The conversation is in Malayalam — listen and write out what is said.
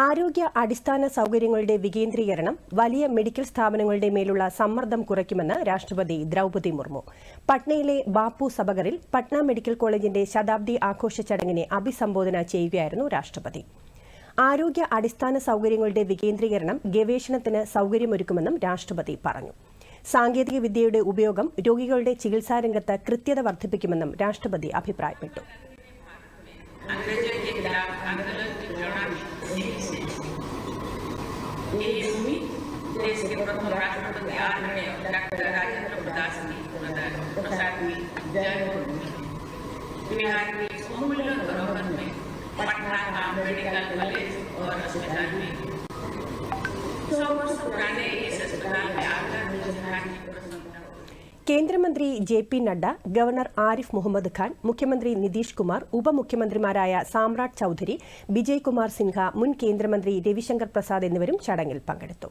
ആരോഗ്യ അടിസ്ഥാന സൗകര്യങ്ങളുടെ വികേന്ദ്രീകരണം വലിയ മെഡിക്കൽ സ്ഥാപനങ്ങളുടെ മേലുള്ള സമ്മർദ്ദം കുറയ്ക്കുമെന്ന് രാഷ്ട്രപതി ദ്രൌപതി മുർമു. പട്നയിലെ ബാപ്പു സബകറിൽ പട്ന മെഡിക്കൽ കോളേജിന്റെ ശതാബ്ദി ആഘോഷ ചടങ്ങിനെ അഭിസംബോധന ചെയ്യുകയായിരുന്നു രാഷ്ട്രപതി. ആരോഗ്യ അടിസ്ഥാന സൗകര്യങ്ങളുടെ വികേന്ദ്രീകരണം ഗവേഷണത്തിന് സൗകര്യമൊരുക്കുമെന്നും രാഷ്ട്രപതി പറഞ്ഞു. സാങ്കേതിക വിദ്യയുടെ ഉപയോഗം രോഗികളുടെ ചികിത്സാരംഗത്ത് കൃത്യത വർദ്ധിപ്പിക്കുമെന്നും രാഷ്ട്രപതി അഭിപ്രായപ്പെട്ടു. मेरी भूमि ज़िले डॉक्टर राजेंद्र प्रकाश ने जयपुर बिहार की मेडिकल कॉलेज और अस्पताल में सौ वर्ष पुराने इस अस्पताल में आकर मुझे കേന്ദ്രമന്ത്രി J P Nadda governor Arif Muhammad Khan മുഖ്യമന്ത്രി നിതീഷ് കുമാർ ഉപമുഖ്യമന്ത്രിമാരായ സാമ്രാട്ട് ചൌധരി വിജയ് കുമാർ സിൻഹ മുൻ കേന്ദ്രമന്ത്രി രവിശങ്കർ പ്രസാദ് എന്നിവരും ചടങ്ങിൽ പങ്കെടുത്തു.